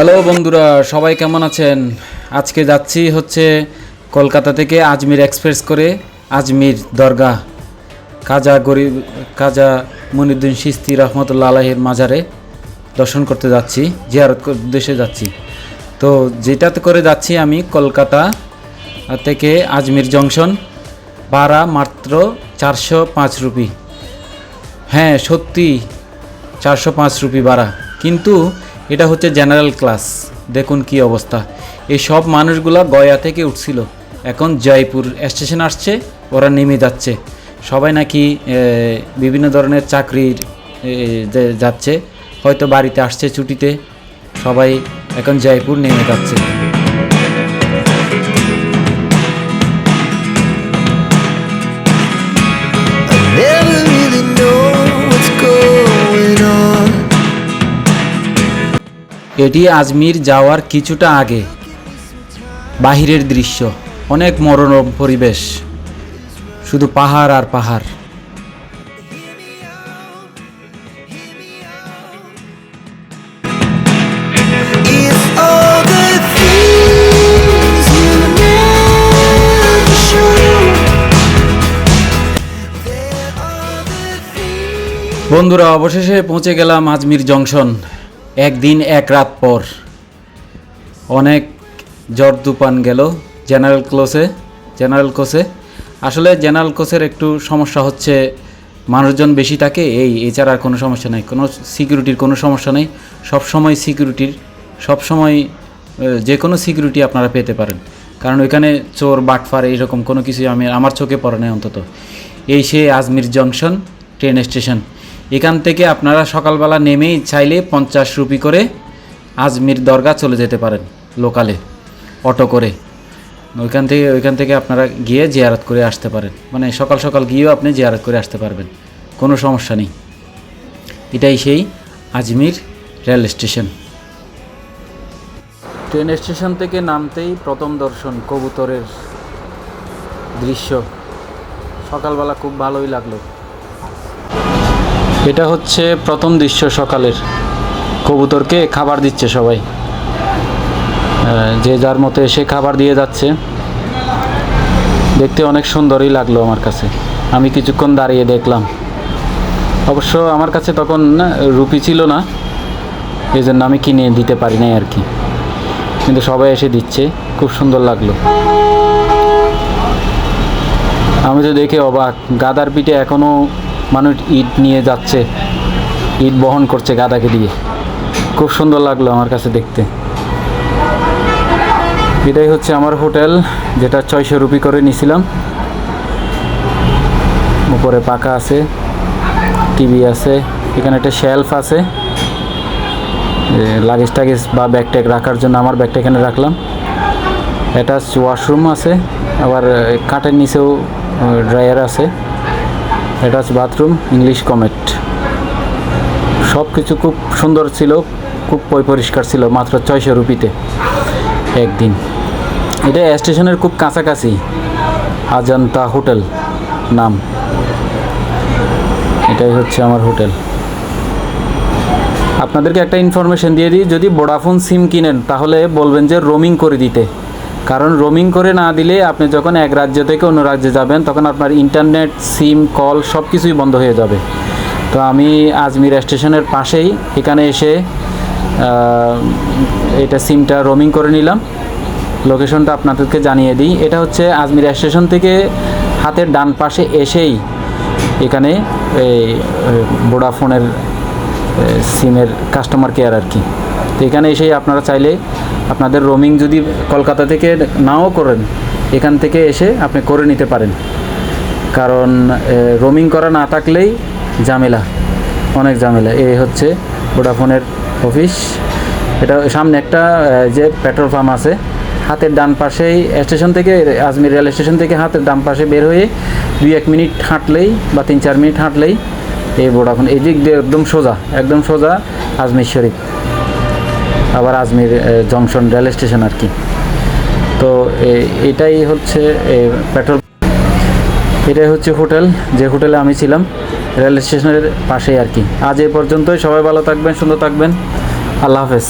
Hello বন্ধুরা, সবাই কেমন আছেন? আজকে যাচ্ছি হচ্ছে কলকাতা থেকে আজমির এক্সপ্রেস করে, আজমির দরগা কাজা গরিব কাজা মনিউদ্দিন সিস্তি রহমতুল্লা আলাহের মাজারে দর্শন করতে যাচ্ছি, জিয়ারত উদ্দেশ্যে যাচ্ছি। তো যেটাতে করে যাচ্ছি আমি কলকাতা থেকে আজমির জংশন, ভাড়া মাত্র চারশো পাঁচ রুপি। হ্যাঁ সত্যি চারশো পাঁচ রুপি ভাড়া। কিন্তু এটা হচ্ছে জেনারেল ক্লাস। দেখুন কি অবস্থা। এই সব মানুষগুলা গয়া থেকে উঠছিল। এখন জয়পুর স্টেশন আসছে, ওরা নেমে যাচ্ছে। সবাই নাকি বিভিন্ন ধরনের চাকরির যাচ্ছে, হয়তো বাড়িতে আসছে ছুটিতে। সবাই এখন জয়পুর নেমে যাচ্ছে। এটি আজমির যাওয়ার কিছুটা আগে। বাহিরের দৃশ্য অনেক মনোরম পরিবেশ শুধু পাহাড় আর পাহাড়. বন্ধুরা অবশেষে পৌঁছে গেলাম আজমির জংশন। একদিন এক রাত পর অনেক জ্বর তুফান গেল জেনারেল ক্লোসে জেনারেল কোসে আসলে জেনারেল কোসের একটু সমস্যা হচ্ছে মানুষজন বেশি থাকে এই এছাড়া আর কোনো সমস্যা নেই। কোনো সিকিউরিটির কোনো সমস্যা নেই। সব সময় সিকিউরিটির সব সময় আহ, যে কোনো সিকিউরিটি আপনারা পেতে পারেন। কারণ ওইখানে চোর বাটফার এইরকম কোনো কিছুই আমি আমার চোখে পড়ে নাই অন্তত। এই সে আজমির জংশন ট্রেন স্টেশন। এখান থেকে আপনারা সকালবেলা নেমেই চাইলে পঞ্চাশ রুপি করে আজমির দরগা চলে যেতে পারেন লোকালে, অটো করে। ওইখান থেকে ওইখান থেকে আপনারা গিয়ে জিয়ারত করে আসতে পারেন। মানে সকাল সকাল গিয়েও আপনি জিয়ারত করে আসতে পারবেন। কোনো সমস্যা নেই। এটাই সেই Ajmer rail station. Train station থেকে নামতেই প্রথম দর্শন কবুতরের দৃশ্য। সকালবেলা খুব ভালোই লাগল। এটা হচ্ছে প্রথম দৃশ্য সকালের। কবুতরকে খাবার দিচ্ছে সবাই। যে যার মতো এসে খাবার দিয়ে যাচ্ছে। দেখতে অনেক সুন্দরই লাগল আমার কাছে। আমি কিছুক্ষণ দাঁড়িয়ে দেখলাম। অবশ্য আমার কাছে তখন রুপি ছিল না। এই জন্য আমি কিনে দিতে পারি নাই আর কি। কিন্তু সবাই এসে দিচ্ছে। খুব সুন্দর লাগল। আমি তো দেখে অবাক। গাদার পিঠে এখনও মানুষ ইট নিয়ে যাচ্ছে, ইট বহন করছে গাদাকে দিয়ে। খুব সুন্দর লাগল আমার কাছে দেখতে। এটাই হচ্ছে আমার হোটেল, যেটা ছয়শো রুপি করে নিছিলাম। উপরে পাকা আছে, টিভি আছে, এখানে একটা শেলফ আছে। লাগেজ টাগেজ বা ব্যাগ ট্যাগ রাখার জন্য আমার ব্যাগটা এখানে রাখলাম। এটা ওয়াশরুম আছে, আবার কাঠের নিচেও ড্রায়ার আছে। হচ্ছে বাথরুম, ইংলিশ কমেট। সব কিছু খুব সুন্দর ছিল, খুব পরিষ্কার ছিল, মাত্র ছয়শো রুপিতে একদিন। এটা স্টেশনের খুব কাছাকাছি, আজান্তা হোটেল নাম। এটাই হচ্ছে আমার হোটেল। আপনাদেরকে একটা ইনফরমেশন দিয়ে দিই, যদি ভোডাফোন সিম কিনেন, তাহলে বলবেন যে রোমিং করে দিতে। কারণ রোমিং করে না দিলে আপনি যখন এক রাজ্য থেকে অন্য রাজ্যে যাবেন, তখন আপনার ইন্টারনেট সিম কল সব কিছুই বন্ধ হয়ে যাবে। তো আমি আজমির স্টেশনের পাশেই এখানে এসে এটা সিমটা রোমিং করে নিলাম। লোকেশনটা আপনাদেরকে জানিয়ে দিই। এটা হচ্ছে আজমির স্টেশন থেকে হাতের ডান পাশে এসেই এখানে এই ভোডাফোনের সিমের কাস্টমার কেয়ার আর কি। এখানে এসেই আপনারা চাইলে আপনাদের রোমিং যদি কলকাতা থেকে নাও করেন, এখান থেকে এসে আপনি করে নিতে পারেন। কারণ রোমিং করা না থাকলেই ঝামেলা, অনেক ঝামেলা। এই হচ্ছে ভোডাফোনের অফিস এটা সামনে একটা যে পেট্রোল পাম্প আছে, হাতের ডান পাশেই স্টেশন থেকে, আজমির রেল স্টেশন থেকে হাতের ডান পাশে বের হয়ে দুই এক মিনিট হাঁটলেই বা তিন চার মিনিট হাঁটলেই এই ভোডাফোন এই দিক দিয়ে একদম সোজা একদম সোজা আজমির শরীফ। আবার আজমির জংশন রেল স্টেশন আর কি। তো এটাই হচ্ছে পেট্রোল এটাই হচ্ছে হোটেল, যে হোটেলে আমি ছিলাম, রেল স্টেশনের পাশেই আর কি। আজ এ পর্যন্তই, সবাই ভালো থাকবেন, সুন্দর থাকবেন। আল্লাহ হাফেজ।